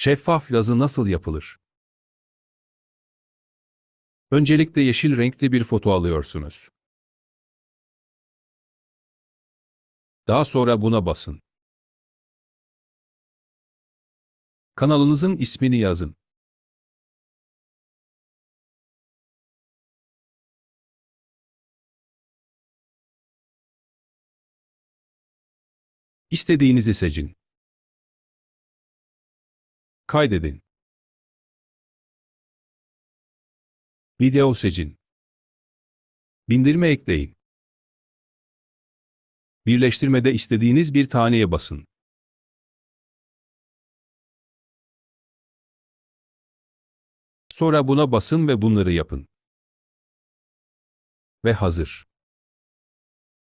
Şeffaf yazı nasıl yapılır? Öncelikle yeşil renkli bir foto alıyorsunuz. Daha sonra buna basın. Kanalınızın ismini yazın. İstediğinizi seçin. Kaydedin. Video seçin. Bindirme ekleyin. Birleştirmede istediğiniz bir taneye basın. Sonra buna basın ve bunları yapın. Ve hazır.